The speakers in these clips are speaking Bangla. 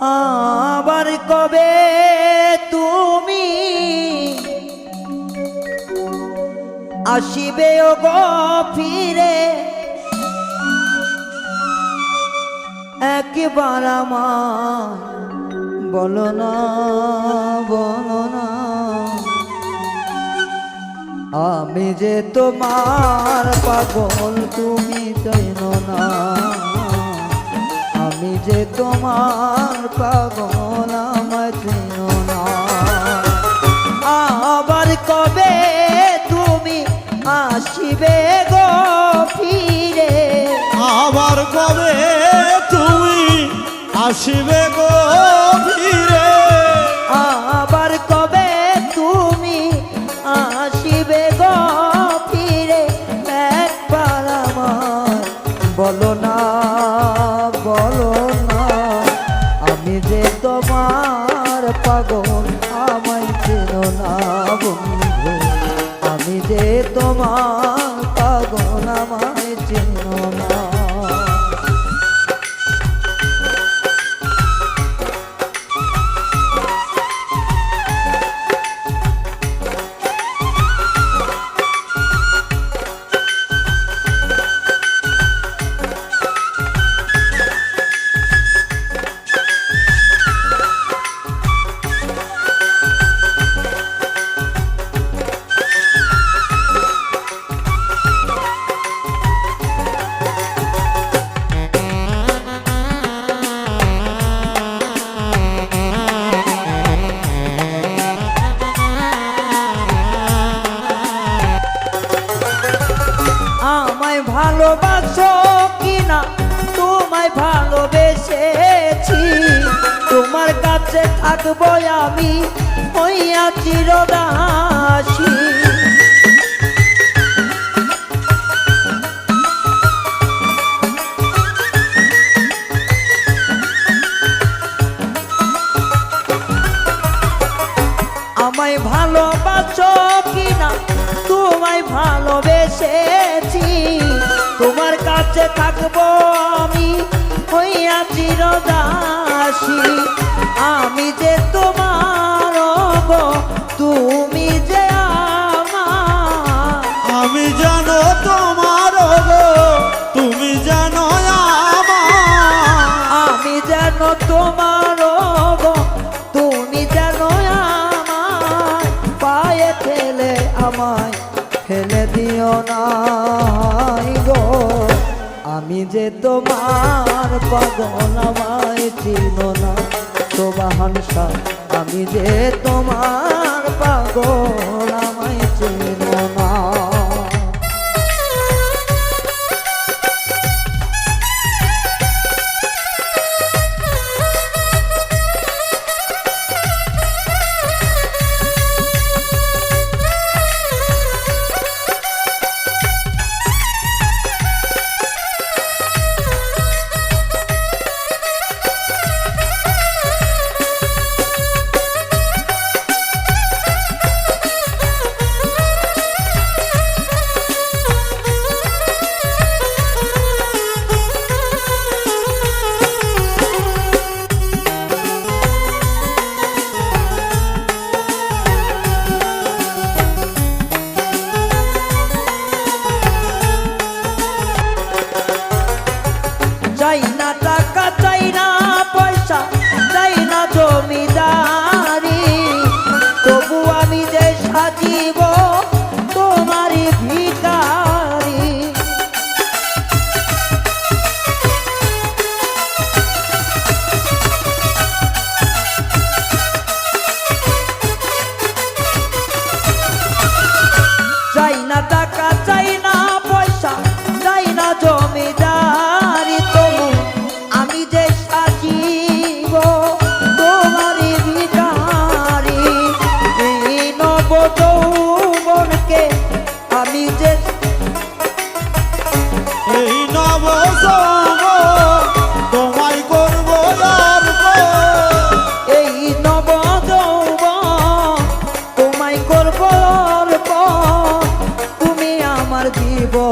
আবার কবে তুমি আসিবে ও গো ফিরে? একবার আমার বলো না বলো না। আমি যে তোমার পাগল, তুমি চেনো না। যে তোমার চেনো না। আবার কবে তুমি আসিবে গো ফিরে? আবার কবে তুমি আসিবে গো ভালোবেসেছি তোমার কাছে থাকব আমি হইয়া চিরদাসী আমায় ভালোবাসো কিনা, তোমায় ভালোবেসেছি। তোমার কাছে থাকব আমি হইয়া চিরদাসী আমি যে তোমার তুমি যে আমার। আমি জানো তোমার তুমি জানো আমার। আমি যেন তোমার তুমি যেন আমায়। পায়ে ফেলে আমায় ফেলে দিও না। যে তোমার পাগল আমায় চিনো না। শোভাহানসা আমি যে তোমার পাগল। টাকা চাই না পয়সা চাই না জমিদারি।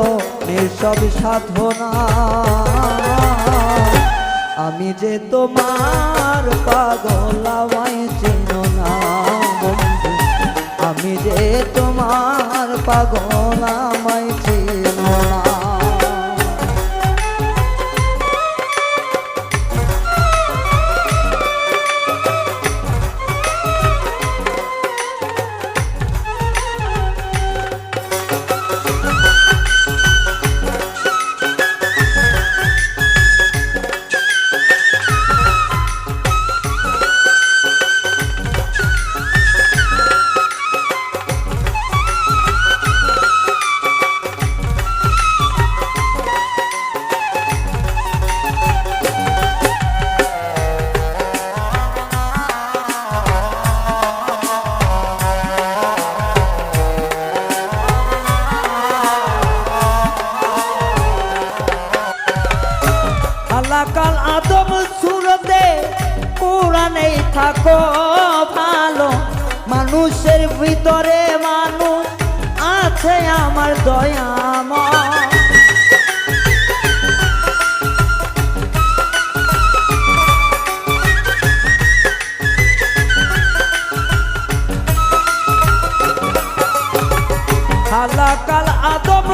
জীবনের সব সাধনা। আমি যে তোমার পাগল, আমায় চিনো না আমি যে তোমার পাগল, আমায় চিনো আলাকাল আদম সুরতে কোরআনেই থাকো ভালো। মানুষের ভিতরে মানুষ আছে আমার দয়াময়। হালাকাল আদম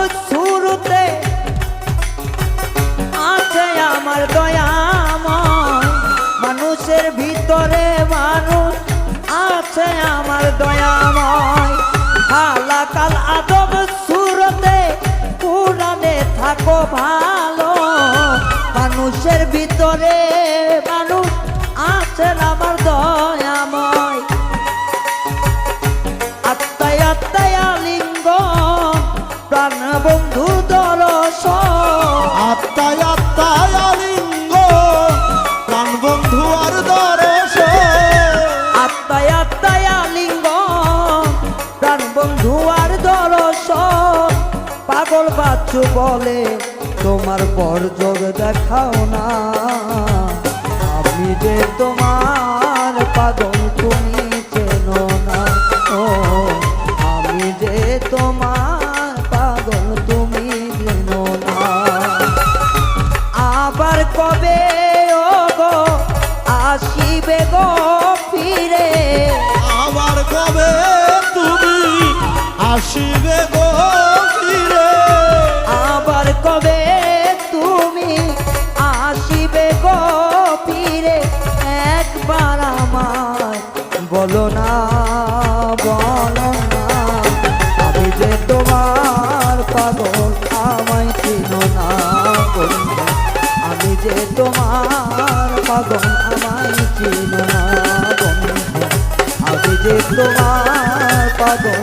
ভালো। মানুষের ভিতরে মানুষ আছেন আমার বাচ্চু বলে, তোমার পর যোগ দেখাও না। আমি যে তোমার পাগল, তুমি চেনো না। ও, আমি যে তোমার পাগল, তুমি চেনো না। আবার কবে ও গো আসিবে গো ফিরে? আবার কবে তুমি আসিবে গো ফিরে? চিনো না বন্ধু